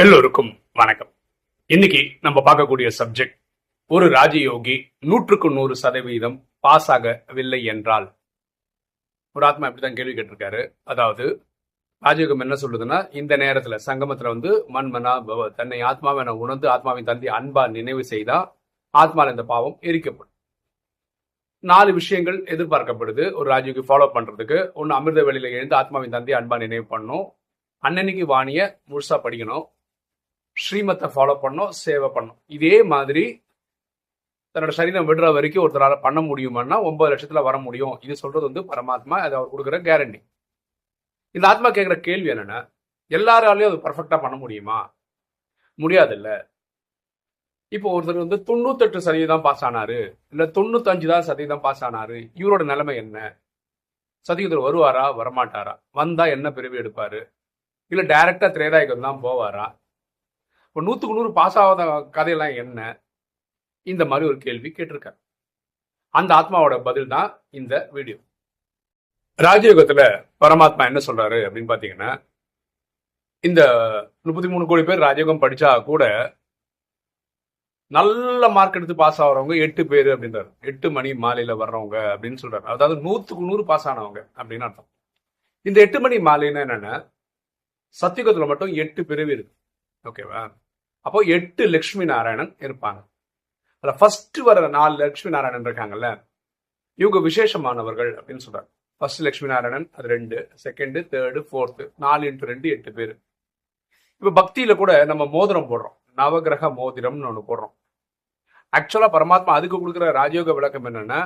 எல்லோருக்கும் வணக்கம். இன்னைக்கு நம்ம பார்க்கக்கூடிய சப்ஜெக்ட் ஒரு ராஜயோகி நூற்றுக்கு நூறு சதவீதம் பாஸ் ஆகவில்லை என்றால். ஒரு ஆத்மா இப்படிதான் கேள்வி கேட்டிருக்காரு. அதாவது ராஜயோகம் என்ன சொல்லுதுன்னா இந்த நேரத்துல சங்கமத்துல வந்து மண்மனா பவ தன்னை ஆத்மாவை நான் உணர்ந்து ஆத்மாவின் தந்தி அன்பா நினைவு செய்தா ஆத்மால இந்த பாவம் எரிக்கப்படும். நாலு விஷயங்கள் எதிர்பார்க்கப்படுது. ஒரு ராஜயோகி ஃபாலோ பண்றதுக்கு. ஒன்னு அமிர்த வெளியில எழுந்து ஆத்மாவின் தந்தை அன்பா நினைவு பண்ணணும் அன்னன்னைக்கு வாணிய முழுசா படிக்கணும். ஸ்ரீமத்தை ஃபாலோ பண்ணோம் சேவை பண்ணோம். இதே மாதிரி தன்னோட சரீரம் விடுற வரைக்கும் ஒருத்தரால் பண்ண முடியுமான்னா ஒன்பது லட்சத்துல வர முடியும். இது சொல்றது வந்து பரமாத்மா அதை அவர் கொடுக்குற கேரண்டி இந்த ஆத்மா கேட்குற கேள்வி என்னென்னா எல்லாராலையும் அது பர்ஃபெக்டாக பண்ண முடியுமா? முடியாதுல்ல. இப்போ ஒருத்தர் வந்து தொண்ணூத்தெட்டு சதவீதம் பாஸ் ஆனாரு இல்லை தொண்ணூத்தஞ்சு தான் சதவீதம் பாஸ் ஆனாரு இவரோட நிலைமை என்ன? சதவீதத்தில் வருவாரா வரமாட்டாரா? வந்தா என்ன பிரிவு எடுப்பாரு? இல்லை டைரக்டா திரேதாயகம் தான் போவாரா? இப்போ நூற்றுக்கு நூறு பாஸ் ஆகாத கதையெல்லாம் என்ன? இந்த மாதிரி ஒரு கேள்வி கேட்டிருக்காரு. அந்த ஆத்மாவோட பதில் தான் இந்த வீடியோ ராஜயோகத்துல பரமாத்மா என்ன சொல்றாரு அப்படின்னு பாத்தீங்கன்னா இந்த முப்பத்தி மூணு கோடி பேர் ராஜயோகம் படிச்சா கூட நல்ல மார்க் எடுத்து பாஸ் ஆகிறவங்க எட்டு பேர் அப்படின்றாரு. எட்டு மணி மாலையில வர்றவங்க அப்படின்னு சொல்றாரு. அதாவது நூத்துக்கு நூறு பாஸ் ஆனவங்க அப்படின்னு அர்த்தம். இந்த எட்டு மணி மாலைன்னா என்னன்னா சத்தியுகத்துல மட்டும் எட்டு பிரிவு இருக்கு. ஓகேவா? அப்போ எட்டு லக்ஷ்மி நாராயணன் இருப்பாங்க. அதுல ஃபர்ஸ்ட் வர நாலு லக்ஷ்மி நாராயணன் இருக்காங்கல்ல இவங்க விசேஷமானவர்கள் அப்படின்னு சொல்றாங்க. ஃபர்ஸ்ட் லக்ஷ்மி நாராயணன் அது ரெண்டு. செகண்டு தேர்டு ஃபோர்த்து நாலு இன்ட்டு ரெண்டு எட்டு பேர். இப்போ பக்தியில கூட நம்ம மோதிரம் போடுறோம். நவகிரக மோதிரம்னு ஒன்று போடுறோம். ஆக்சுவலா பரமாத்மா அதுக்கு கொடுக்குற ராஜயோக விளக்கம் என்னன்னா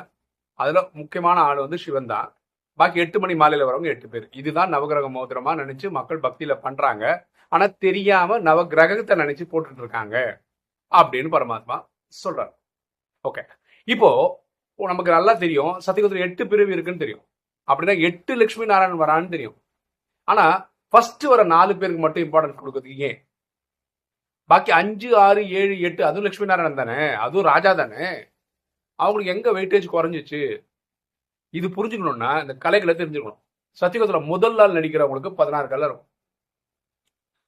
அதில் முக்கியமான ஆள் வந்து சிவன் தான். பாக்கி எட்டு மணி மாலையில் வரவங்க எட்டு பேர். இதுதான் நவகிரக மோதிரமா நினைச்சு மக்கள் பக்தியில பண்றாங்க. ஆனா தெரியாம நவ கிரகத்தை நினைச்சு போட்டுட்டு இருக்காங்க அப்படின்னு பரமாத்மா சொல்றாரு. ஓகே இப்போ நமக்கு நல்லா தெரியும். சத்தியகுதிரை எட்டு பிரிவு இருக்குன்னு தெரியும். அப்படின்னா எட்டு லட்சுமி நாராயணன் வரான்னு தெரியும். ஆனா ஃபர்ஸ்ட் வர நாலு பேருக்கு மட்டும் இம்பார்ட்டன்ஸ் கொடுக்குறதுக்கு ஏன்? பாக்கி அஞ்சு ஆறு ஏழு எட்டு அதுவும் லட்சுமி நாராயணன் தானே? அதுவும் ராஜா தானே? அவங்களுக்கு எங்க வெயிட்டேஜ் குறைஞ்சிச்சு? இது புரிஞ்சுக்கணும்னா இந்த கலைகளை தெரிஞ்சுக்கணும். சத்தியகுதிரை முதல் நாள் நடிக்கிறவங்களுக்கு பதினாறு கலை இருக்கும்.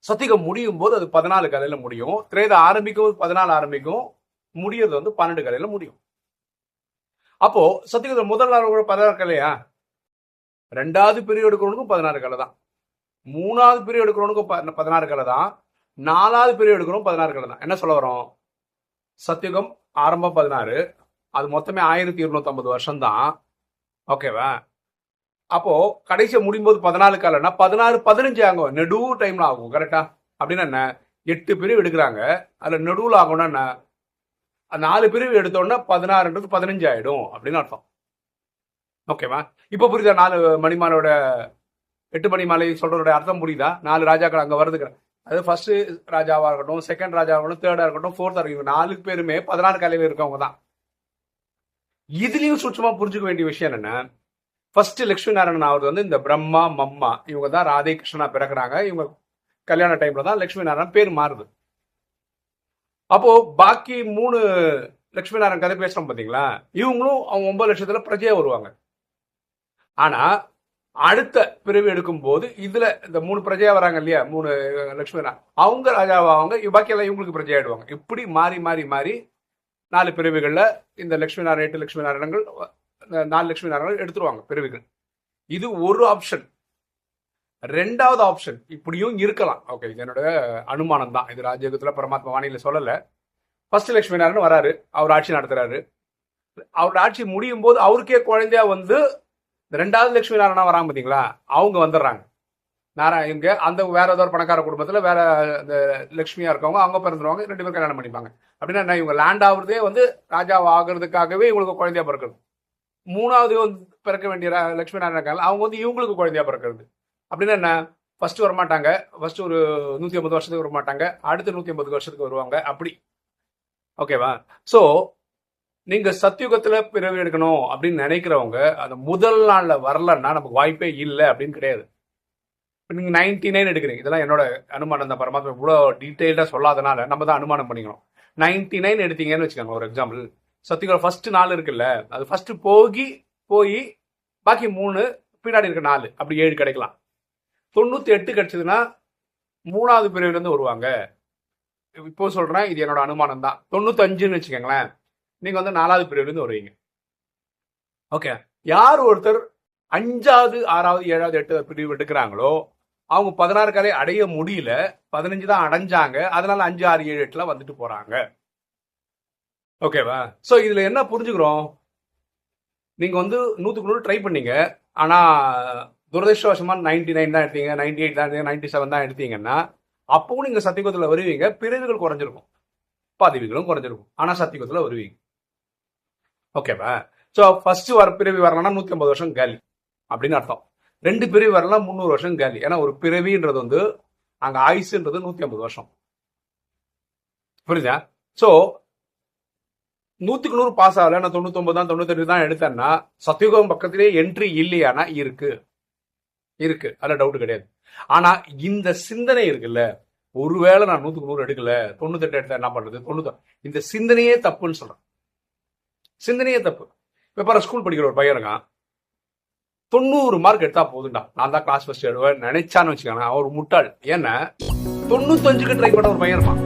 சத்திகம் முடியும் போது அது பதினாலு கதையில முடியும். திரேத ஆரம்பிக்கும் போது பதினாலு ஆரம்பிக்கும் முடியறது வந்து பன்னெண்டு கதையில முடியும். அப்போ சத்தியகுதிரை முதல் நாள் கூட பதினாறு கலையா ரெண்டாவது பிரிவு எடுக்கிறவனுக்கும் பதினாறு கலை தான். மூணாவது பிரிவு எடுக்கிறவனுக்கும் ப- பதினாறு கலை தான். நாலாவது பிரிவு எடுக்கிறவங்க பதினாறு கலை தான். என்ன சொல்ல வரோம்? சத்தியுகம் ஆரம்பம் பதினாறு. அது மொத்தமே ஆயிரத்தி இருநூத்தி ஐம்பது வருஷம் தான் ஓகேவா? அப்போ கடைசியை முடியும் போது பதினாலு காலம்னா பதினாறு பதினஞ்சு ஆகும். நெடு டைம்ல ஆகும். கரெக்டா அப்படின்னா என்ன? எட்டு பிரிவு எடுக்கிறாங்க. அதில் நெடுவில் ஆகும்னா என்ன? நாலு பிரிவு எடுத்தோன்னா பதினாறுன்றது பதினஞ்சு ஆயிடும் அப்படின்னு அர்த்தம். ஓகேவா இப்போ புரியுதா? நாலு மணிமாலோட எட்டு மணி மாலை சொல்றதோட அர்த்தம் புரியுதா? நாலு ராஜாக்கள் அங்கே வருதுக்கு அது ஃபர்ஸ்ட் ராஜாவாக இருக்கட்டும் செகண்ட் ராஜாவாக இருக்கட்டும் தேர்டாக இருக்கட்டும் ஃபோர்த்தாக இருக்கட்டும் நாலு பேருமே பதினாறு காலையில் இருக்கவங்க தான் இதுலேயும் சுட்சமாக புரிஞ்சுக்க வேண்டிய விஷயம் என்னென்ன ஃபர்ஸ்ட் லட்சுமி நாராயணன் ஆவது வந்து இந்த பிரம்மா மம்மா இவங்க தான் ராதே கிருஷ்ணனா பிறகுறாங்க இவங்க கல்யாண டைம்ல தான் லட்சுமி நாராயணன் பேர் மாறுது. அப்போ பாக்கி மூணு லட்சுமி நாராயணன் கதை பேசுறோம் பாத்தீங்களா? இவங்களும் அவங்க ஒன்பது லட்சத்துல பிரஜையா வருவாங்க. ஆனா அடுத்த பிரிவு எடுக்கும் போது இதுல இந்த மூணு பிரஜையா வராங்க இல்லையா? மூணு லட்சுமி நாராயணன் அவங்க ராஜாவாங்க பாக்கி எல்லாம் இவங்களுக்கு பிரஜை ஆயிடுவாங்க. இப்படி மாறி மாறி மாறி நாலு பிரிவுகள்ல இந்த லட்சுமி நாராயண எட்டு லட்சுமி நாராயணங்கள் நாலு லட்சுமி நாராயணங்கள் எடுத்துருவாங்க பிரிவுகள் இது ஒரு ஆப்ஷன் ரெண்டாவது ஆப்ஷன் இப்படியும் இருக்கலாம். ஓகே இது என்னோட அனுமானம் தான். இது ராஜயோகத்தில் பரமாத்மா வாணியில சொல்லலை. ஃபர்ஸ்ட் லட்சுமி நாராயணன் வராரு. அவர் ஆட்சி நடத்துறாரு. அவரோட ஆட்சி முடியும் போது அவருக்கே குழந்தையா வந்து இந்த ரெண்டாவது லட்சுமி நாராயணா வராங்க பார்த்தீங்களா அவங்க வந்துடுறாங்க. நாராயண இங்க அந்த வேற ஏதோ ஒரு பணக்கார குடும்பத்தில் வேற இந்த லட்சுமியா இருக்கவங்க அவங்க பிறந்துருவாங்க ரெண்டு பேரும் கல்யாணம் பண்ணிப்பாங்க. அப்படின்னா என்ன இவங்க லேண்ட் ஆகுறதே வந்து ராஜாவா ஆகுறதுக்காகவே இவங்களுக்கு குழந்தையா பிறக்கிறது மூணாவது வந்து பிறக்க வேண்டிய லக்ஷ்மி லட்சுமி நாராயண இருக்காங்க? அவங்க வந்து இவங்களுக்கு குழந்தையா பிறக்கிறது. அப்படின்னா என்ன? ஃபர்ஸ்ட் வர மாட்டாங்க ஃபர்ஸ்ட் ஒரு நூத்தி ஐம்பது வருஷத்துக்கு வர மாட்டாங்க அடுத்த நூத்தி ஐம்பது வருஷத்துக்கு வருவாங்க. அப்படி. ஓகேவா சோ நீங்க சத்தியுகத்துல பிறவி எடுக்கணும் அப்படின்னு நினைக்கிறவங்க அந்த முதல் நாள்ல வரலன்னா நமக்கு வாய்ப்பே இல்லை அப்படின்னு கிடையாது. இப்போ நீங்க நைன்டி நைன் எடுக்கிறீங்க. இதெல்லாம் என்னோட அனுமானம் தான். பரமாத்மா இவ்வளோ டீட்டெயில்டா சொல்லாதனால நம்ம தான் அனுமானம் பண்ணிக்கணும். நைன்டி நைன் எடுத்தீங்கன்னு வச்சுக்கோங்க ஒரு எக்ஸாம்பிள் சத்தியுகம் ஃபர்ஸ்ட் நாள் இருக்குல்ல அது ஃபர்ஸ்ட் போகி போய் பாக்கி மூணு பின்னாடி இருக்க நாலு அப்படி ஏழு கிடைக்கலாம். தொண்ணூற்றி எட்டு கிடைச்சதுன்னா மூணாவது பிரிவுலேருந்து வருவாங்க. இப்போ சொல்கிறேன் இது என்னோட அனுமானம் தான் தொண்ணூத்தஞ்சுன்னு வச்சுக்கோங்களேன் நீங்கள் வந்து நாலாவது பிரிவுலேருந்து வருவீங்க. ஓகே யார் ஒருத்தர் அஞ்சாவது ஆறாவது ஏழாவது எட்டாவது பிரிவு எடுக்கிறாங்களோ அவங்க பதினாறு கரை அடைய முடியல பதினஞ்சு தான் அடைஞ்சாங்க அதனால அஞ்சு ஆறு ஏழு எட்டுலாம் வந்துட்டு போகிறாங்க ஓகேவா ஸோ இதில் என்ன புரிஞ்சுக்கிறோம்? நீங்கள் வந்து நூற்றுக்கு நூறு ட்ரை பண்ணீங்க. ஆனால் துரதிருஷ்டவசமாக நைன்டி நைன் தான் எடுத்தீங்க நைன்டி எயிட் தான் எடுத்தீங்க நைன்டி செவன் தான் எடுத்தீங்கன்னா அப்பவும் நீங்கள் சத்தியகுதத்தில் வருவீங்க பிரிவுகள் குறைஞ்சிருக்கும். பதவிகளும் குறைஞ்சிருக்கும். ஆனால் சத்தியகுதத்தில் வருவீங்க. ஓகேவா ஸோ ஃபர்ஸ்ட் வர பிறவி வரலன்னா நூற்றி ஐம்பது வருஷம் காலி அப்படின்னு அர்த்தம். ரெண்டு பிறவி வரலாம் முந்நூறு வருஷம் காலி. ஏன்னா ஒரு பிறவின்றது வந்து அங்கே ஆயுசுன்றது நூற்றி ஐம்பது வருஷம். புரியுதா? ஸோ நூத்துக்கு நூறு பாஸ் ஆகல. நான் தொண்ணூத்தொன்பது தான் தொண்ணூத்தெட்டு தான் எடுத்தேன்னா சத்தியுகம் பக்கத்திலேயே என்ட்ரி இல்லையானா இருக்கு. இருக்கு. அதுல டவுட் கிடையாது. ஆனா இந்த சிந்தனை இருக்குல்ல ஒருவேளை நான் நூத்துக்கு நூறு எடுக்கல தொண்ணூத்தெட்டு எடுத்தேன் என்ன பண்றது? தொண்ணூத்தி இந்த சிந்தனையே தப்புன்னு சொல்றேன். சிந்தனையே தப்பு. இப்ப பாரு ஸ்கூல் படிக்கிற ஒரு பையன் இருக்கான். தொண்ணூறு மார்க் எடுத்தா போதும்டா. நான் தான் கிளாஸ் ஃபர்ஸ்ட் எடுவேன் நினைச்சான்னு வச்சுக்கோங்க. அவர் முட்டாள். ஏன்னா தொண்ணூத்தஞ்சுக்கு ட்ரை பண்ண ஒரு பையன் இருப்பான்.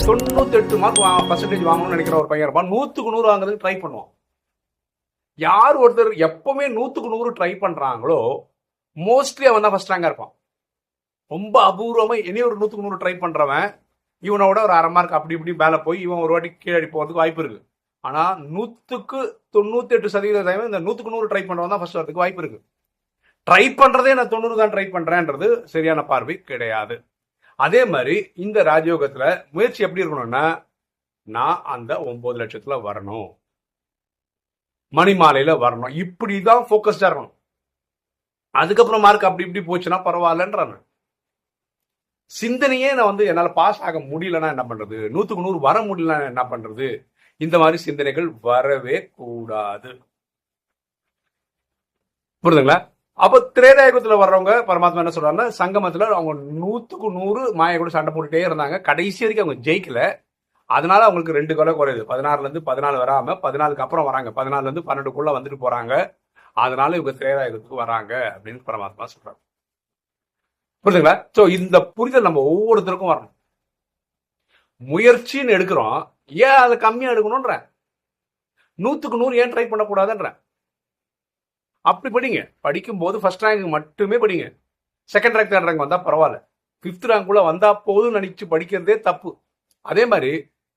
தொண்ணூத்தி எட்டு மார்க் பர்சன்டேஜ் வாங்கணும்னு நினைக்கிற ஒரு பையன் இருப்பான். நூத்துக்கு நூறு வாங்குறதுக்கு ட்ரை பண்ணுவான். யார் ஒருத்தர் எப்பவுமே நூத்துக்கு நூறு ட்ரை பண்றாங்களோ மோஸ்ட்லி அவன் தான் ஃபர்ஸ்ட் ரேங்கா இருப்பான். ரொம்ப அபூர்வமா இனி ஒரு நூத்துக்கு நூறு ட்ரை பண்றவன் இவனோட ஒரு அரை மார்க் அப்படி இப்படி மேல போய் இவன் ஒரு வாட்டி கீழடி போறதுக்கு வாய்ப்பு இருக்கு. ஆனா நூத்துக்கு தொண்ணூத்தி எட்டு சதவீத டைம் இந்த நூத்துக்கு நூறு ட்ரை பண்றவன் தான் ஃபர்ஸ்ட் வரதுக்கு வாய்ப்பு இருக்கு. ட்ரை பண்றதே நான் தொண்ணூறு தான் ட்ரை பண்றேன்றது சரியான பார்வை கிடையாது. அதே மாதிரி இந்த ராஜயோகத்துல முயற்சி எப்படி இருக்கணும்னா நான் அந்த ஒன்பது லட்சத்துல வரணும். மணிமாலையில வரணும். இப்படிதான் போக்கஸ்டா இருக்கணும். அதுக்கப்புறம் மார்க் அப்படி இப்படி போச்சுன்னா பரவாயில்லன்றாங்க. சிந்தனையே நான் வந்து என்னால் பாஸ் ஆக முடியலன்னா என்ன பண்றது? நூத்துக்கு நூறு வர முடியலன்னா என்ன பண்றது? இந்த மாதிரி சிந்தனைகள் வரவே கூடாது. புரியுதுங்களா? அப்ப திரேதாயுகத்துல வர்றவங்க பரமாத்மா என்ன சொல்றாங்கன்னா சங்கமத்துல அவங்க நூத்துக்கு நூறு மாய கூட சண்டை போட்டுட்டே இருந்தாங்க. கடைசி வரைக்கும் அவங்க ஜெயிக்கல. அதனால அவங்களுக்கு ரெண்டு கொலை குறையுது. பதினாறுல இருந்து பதினாலு வராம பதினாலுக்கு அப்புறம் வராங்க. பதினாலுல இருந்து பன்னெண்டுக்குள்ள வந்துட்டு போறாங்க. அதனால இவங்க திரேதாயகத்துக்கு வராங்க அப்படின்னு பரமாத்மா சொல்றாங்க புரியுதுங்களா சோ இந்த புரிதல் நம்ம ஒவ்வொருத்தருக்கும் வரணும். முயற்சின்னு எடுக்கிறோம். ஏன் அதை கம்மியா எடுக்கணும்ன்ற? நூத்துக்கு நூறு ஏன் ட்ரை பண்ணக்கூடாதுன்ற? அப்படி படிங்க. படிக்கும் போது ஃபர்ஸ்ட் ரேங்க் மட்டுமே படிங்க. செகண்ட் ரேங்க் தேர்ட் ரேங்க் வந்தால் பரவாயில்ல. ஃபிஃப்த் ரேங்க் கூட வந்தால் போதும் நினச்சி படிக்கிறதே தப்பு. அதே மாதிரி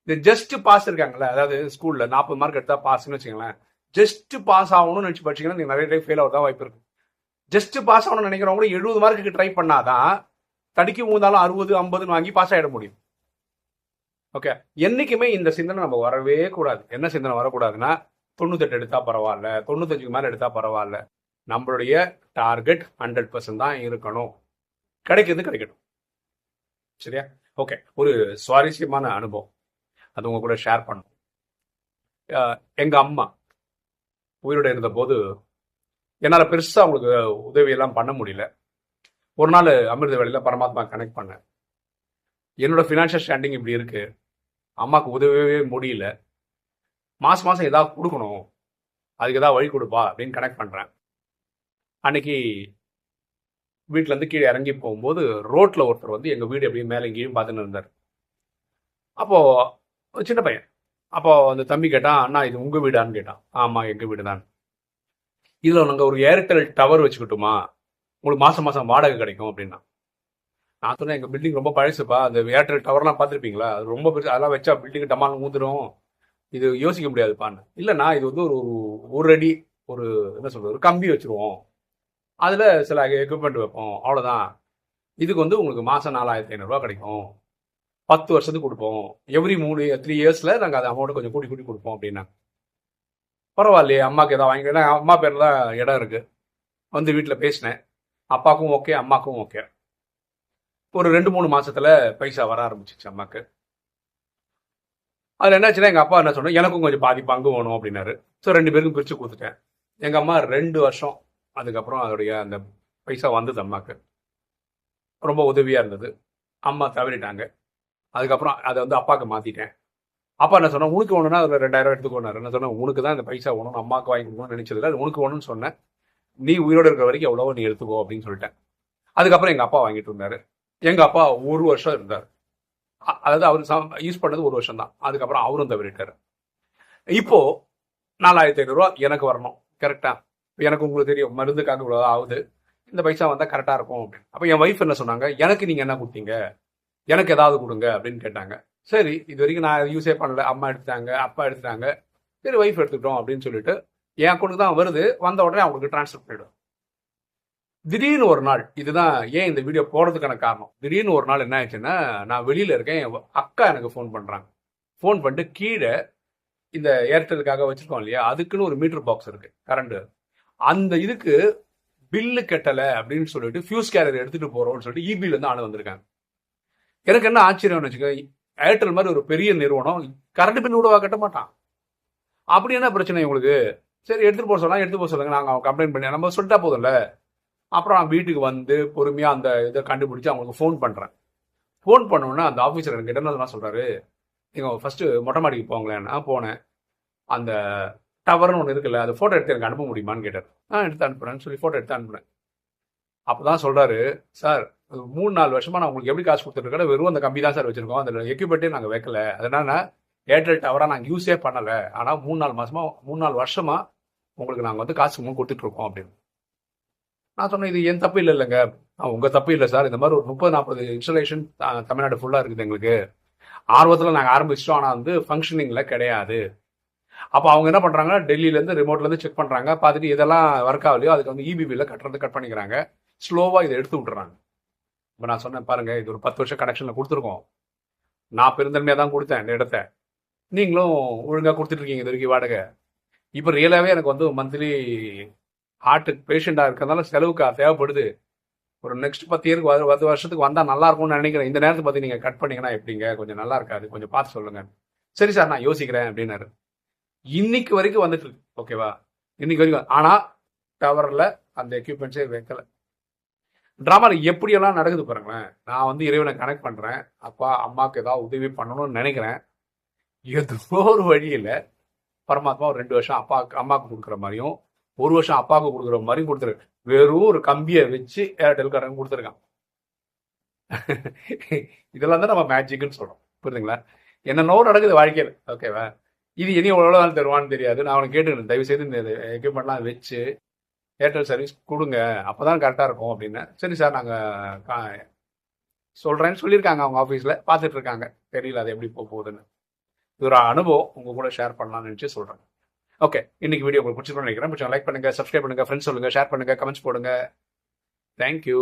இந்த ஜஸ்ட் பாஸ் இருக்காங்கல்ல அதாவது ஸ்கூலில் நாற்பது மார்க் எடுத்தால் பாஸ்னு வச்சுங்களேன் ஜஸ்ட் பாஸ் ஆகணும்னு நினச்சி படிச்சீங்கன்னா நீங்கள் நிறைய டைம் ஃபெயில் ஆகிறதா வாய்ப்பு இருக்கு. ஜஸ்ட் பாஸ் ஆகணும்னு நினைக்கிறவங்க கூட எழுபது மார்க்குக்கு ட்ரை பண்ணாதான் தடிக்கி மூந்தாலும் அறுபது ஐம்பதுன்னு வாங்கி பாஸ் ஆயிட முடியும். ஓகே என்னைக்குமே இந்த சிந்தனை நம்ம வரவே கூடாது. என்ன சிந்தனை வரக்கூடாதுன்னா தொண்ணூத்தெட்டு எடுத்தா பரவாயில்ல தொண்ணூத்தஞ்சுக்கு மேலே எடுத்தா பரவாயில்ல. நம்மளுடைய டார்கெட் ஹண்ட்ரட் பர்சன்ட் தான் இருக்கணும். கிடைக்கிறது கிடைக்கட்டும். சரியா? ஓகே ஒரு சுவாரஸ்யமான அனுபவம். அது உங்க கூட ஷேர் பண்ணும் எங்கள் எங்க அம்மா உயிரோட இருந்த போது பெருசாக அவங்களுக்கு உதவியெல்லாம் பண்ண முடியல. ஒரு நாள் அமிர்த வேலையில் பரமாத்மா கனெக்ட் பண்ணேன். என்னோட ஃபினான்ஷியல் ஸ்டாண்டிங் இப்படி இருக்கு. அம்மாவுக்கு உதவவே முடியல. மாதம் மாசம் ஏதாவது கொடுக்கணும். அதுக்கு ஏதாவது வழி கொடுப்பா அப்படின்னு கனெக்ட் பண்றேன். அன்னைக்கு வீட்டிலேருந்து இருந்து கீழே இறங்கி போகும்போது ரோட்ல ஒருத்தர் வந்து எங்க வீடு எப்படியும் மேலே எங்கேயும் பார்த்துன்னு இருந்தார். அப்போ ஒரு சின்ன பையன். அப்போ அந்த தம்பி கேட்டான் அண்ணா இது உங்க வீடான்னு கேட்டான். ஆமா எங்க வீடு தான் இதுல நாங்க ஒரு ஏர்டெல் டவர் வச்சுக்கிட்டோமா? உங்களுக்கு மாசம் மாசம் வாடகை கிடைக்கும் அப்படின்னா. நான் சொன்னேன் எங்கள் பில்டிங் ரொம்ப பழசுப்பா. அந்த ஏர்டெல் டவர்லாம் பார்த்துருப்பீங்களா? அது ரொம்ப பெருசு அதெல்லாம் வச்சா பில்டிங் டமால் ஊந்துடும் இது யோசிக்க முடியாதுப்பான்னு இல்லைண்ணா இது வந்து ஒரு ஒரு ஒரு அடி ஒரு என்ன சொல்றது ஒரு கம்பி வச்சிருவோம். அதில் சில எக்யூப்மெண்ட் வைப்போம். அவ்வளோதான் இதுக்கு வந்து உங்களுக்கு மாதம் நாலாயிரத்தி ஐநூறுரூவா கிடைக்கும். பத்து வருஷத்துக்கு கொடுப்போம். எவ்ரி மூணு த்ரீ இயர்ஸில் நாங்கள் அதை அமௌண்ட்டு கொஞ்சம் கூட்டி கூட்டி கொடுப்போம் அப்படின்னா. பரவாயில்லையே அம்மாவுக்கு ஏதாவது வாங்கி ஏன்னா அம்மா தான் இடம் இருக்குது வந்து வீட்டில் பேசினேன். அப்பாவுக்கும் ஓகே அம்மாக்கும் ஓகே ஒரு ரெண்டு மூணு மாதத்தில் பைசா வர ஆரம்பிச்சிச்சு அம்மாவுக்கு அதில் என்னாச்சுன்னா எங்கள் அப்பா என்ன சொன்னோம் எனக்கும் கொஞ்சம் பாதி பங்கு வேணும் அப்படின்னாரு. ஸோ ரெண்டு பேருக்கும் பிரித்து கொடுத்துட்டேன். எங்கள் அம்மா ரெண்டு வருஷம் அதுக்கப்புறம் அதோடைய அந்த பைசா வந்தது அம்மாக்கு. ரொம்ப உதவியாக இருந்தது. அம்மா தவறிட்டாங்க. அதுக்கப்புறம் அதை வந்து அப்பாவுக்கு மாற்றிட்டேன் அப்பா என்ன சொன்னா உனக்கு வேணும்னா அதில் ரெண்டாயிரம் எடுத்துக்கோனாரு என்ன சொன்னேன்? உனக்கு தான் இந்த பைசா வேணும். அம்மாவுக்கு வாங்கி கொடுக்கணும்னு நினைச்சதுல அது உனக்கு வேணும்னு சொன்னேன். நீ உயிரோட இருக்கிற வரைக்கும் எவ்வளவோ நீ எடுத்துக்கோ அப்படின்னு சொல்லிட்டேன். அதுக்கப்புறம் எங்கள் அப்பா வாங்கிட்டு இருந்தார். எங்கள் அப்பா ஒரு வருஷம் இருந்தார். அதாவது அவர் யூஸ் பண்ணது ஒரு வருஷம் தான் அதுக்கப்புறம் அவரும் தவறிட்டாரு. இப்போ நாலாயிரத்தி ஐநூறுரூவா எனக்கு வரணும். கரெக்டா எனக்கு உங்களுக்கு தெரியும். மருந்துக்காக இவ்வளோ ஆகுது. இந்த பைசா வந்தால் கரெக்டாக இருக்கும் அப்படின்னு. அப்போ என் ஒய்ஃப் என்ன சொன்னாங்க? எனக்கு நீங்கள் என்ன கொடுத்தீங்க? எனக்கு ஏதாவது கொடுங்க அப்படின்னு கேட்டாங்க. சரி இது வரைக்கும் நான் யூஸே பண்ணல. அம்மா எடுத்துட்டாங்க அப்பா எடுத்துட்டாங்க. சரி ஒய்ஃப் எடுத்துக்கிட்டோம் அப்படின்னு சொல்லிட்டு என் அக்கௌண்ட்டுக்கு தான் வருது. வந்த உடனே அவங்களுக்கு ட்ரான்ஸ்ஃபர் பண்ணிவிடும் திடீர்னு ஒரு நாள் இதுதான் ஏன் இந்த வீடியோ போடுறதுக்கான காரணம். திடீர்னு ஒரு நாள் என்ன ஆயிடுச்சுன்னா நான் வெளியில இருக்கேன் என் அக்கா எனக்கு ஃபோன் பண்றாங்க. ஃபோன் பண்ணிட்டு கீழே இந்த ஏர்டெலுக்காக வச்சிருக்கோம் இல்லையா அதுக்குன்னு ஒரு மீட்டர் பாக்ஸ் இருக்கு கரண்ட் அந்த இதுக்கு பில்லு கட்டலை அப்படின்னு சொல்லிட்டு ஃபியூஸ் கேரியர் எடுத்துட்டு போறோம்னு சொல்லிட்டு இபில இருந்து ஆளு வந்திருக்காங்க. எனக்கு என்ன ஆச்சரியம்னு வச்சுக்க ஏர்டெல் மாதிரி ஒரு பெரிய நிறுவனம் கரண்ட் பில் கூட கட்ட மாட்டான். அப்படி என்ன பிரச்சனை உங்களுக்கு? சரி எடுத்துட்டு போக சொல்லலாம் எடுத்து போக சொல்லுங்க நாங்கள் கம்ப்ளைண்ட் பண்ணி நம்ம சொல்லிட்டா போதும்ல. அப்புறம் நான் வீட்டுக்கு வந்து பொறுமையாக அந்த இதை கண்டுபிடிச்சி அவங்களுக்கு ஃபோன் பண்ணுறேன் ஃபோன் பண்ணோன்னே அந்த ஆஃபீஸர் எனக்கு என்ன சொல்கிறாரு நீங்கள் ஃபஸ்ட்டு மொட்டை மாடிக்கு போங்களேன். நான் போனேன். அந்த டவர்னு ஒன்று இருக்குல்ல அது ஃபோட்டோ எடுத்து எனக்கு அனுப்ப முடியுமான்னு கேட்டார். ஆ எடுத்து அனுப்புகிறேன்னு சொல்லி ஃபோட்டோ எடுத்து அனுப்புனேன். அப்பதான் சொல்கிறாரு சார் மூணு நாலு வருஷமாக நான் உங்களுக்கு எப்படி காசு கொடுத்துருக்கேன் வெறும் அந்த கம்பி தான் சார் வச்சுருக்கோம். அதில் எக்யூப்மெண்ட்டே நாங்கள் வைக்கல. அதனால ஏர்டெல் டவராக நாங்கள் யூஸே பண்ணலை. ஆனால் மூணு நாலு மாதமாக மூணு நாலு வருஷமாக உங்களுக்கு நாங்கள் வந்து காசு கொடுத்துட்ருக்கோம் அப்படின்னு. நான் சொன்னேன் இது என் தப்பு இல்லை இல்லைங்க உங்கள் உங்க தப்பு இல்லை சார். இந்த மாதிரி ஒரு முப்பது நாற்பது இன்ஸ்டலேஷன் தமிழ்நாடு ஃபுல்லா இருக்குது எங்களுக்கு. ஆர்வத்தில் நாங்கள் ஆரம்பிச்சிட்டோம் ஆனால் வந்து ஃபங்க்ஷனிங்கில் கிடையாது. அப்போ அவங்க என்ன பண்ணுறாங்க டெல்லியிலேருந்து ரிமோட்லேருந்து செக் பண்ணுறாங்க பார்த்துட்டு இதெல்லாம் ஒர்க் ஆகலையோ அதுக்கு வந்து இபிபியில் கட்டுறது கட் பண்ணிக்கிறாங்க. ஸ்லோவாக இதை எடுத்து விட்டுறாங்க. இப்போ நான் சொன்னேன் பாருங்கள் இது ஒரு பத்து வருஷம் கனெக்ஷனில் கொடுத்துருக்கோம். நான் பெருந்தன்மையாக தான் கொடுத்தேன் இந்த இடத்த. நீங்களும் ஒழுங்காக கொடுத்துட்ருக்கீங்க இது வரைக்கும் வாடகை. இப்போ ரியலாகவே எனக்கு வந்து மந்த்லி ஹார்ட்டுக்கு பேஷண்டாக இருக்கிறதுனால செலவுக்கு தேவைப்படுது. ஒரு நெக்ஸ்ட் பத்து இயருக்கு பத்து வருஷத்துக்கு வந்தால் நல்லா இருக்கும்னு நினைக்கிறேன். இந்த நேரத்தை பற்றி நீங்கள் கட் பண்ணீங்கன்னா எப்படிங்க? கொஞ்சம் நல்லா இருக்காது. கொஞ்சம் பார்த்து சொல்லுங்க. சரி சார் நான் யோசிக்கிறேன் அப்படின்னாரு. இன்னைக்கு வரைக்கும் வந்துட்டு இருக்கு. ஓகேவா இன்னைக்கு வரைக்கும். ஆனால் டவரில் அந்த எக்யூப்மெண்ட்ஸே வைக்கல. ட்ராமாவில் எப்படியெல்லாம் நடக்குது பாருங்களேன். நான் வந்து இறைவனை கனெக்ட் பண்ணுறேன் அப்பா அம்மாவுக்கு ஏதாவது உதவி பண்ணணும்னு நினைக்கிறேன். ஏதோ ஒரு வழியில் பரமாத்மா ஒரு ரெண்டு வருஷம் அப்பா அம்மாவுக்கு கொடுக்குற மாதிரியும் ஒரு வருஷம் அப்பாவுக்கு கொடுக்குற மாதிரியும் கொடுத்துருக்கு வெறும் ஒரு கம்பியை வச்சு ஏர்டெல்காரங்க கொடுத்துருக்கான். இதெல்லாம் தான் நம்ம மேஜிக்னு சொல்றோம். புரியுதுங்களா? என்னென்னோ நடக்குது வாழ்க்கையில். ஓகேவா இது இனி எவ்வளோ நாள் தருவான்னு தெரியாது. நான் அவனை கேட்டுக்கிறேன். தயவு செய்து இந்த எக்யூப்மெண்ட்லாம் வச்சு ஏர்டெல் சர்வீஸ் கொடுங்க. அப்போ தான் கரெக்டாக இருக்கும் அப்படின்னு. சரி சார் நாங்கள் சொல்கிறேன்னு சொல்லியிருக்காங்க அவங்க ஆஃபீஸில் பார்த்துட்டு இருக்காங்க. தெரியல அது எப்படி போக போகுதுன்னு. இது ஒரு அனுபவம். உங்கள் கூட ஷேர் பண்ணலாம்னு நினச்சி சொல்கிறேன் ஓகே இன்னைக்கு வீடியோ உங்களுக்கு பிடிச்சிருக்கோம்னு நினைக்கிறேன். பிடிச்சா லைக் பண்ணுங்க சப்ஸ்கிரைப் பண்ணுங்க ஃப்ரெண்ட்ஸ் சொல்லுங்க ஷேர் பண்ணுங்க கமெண்ட்ஸ் போடுங்க. தேங்க்யூ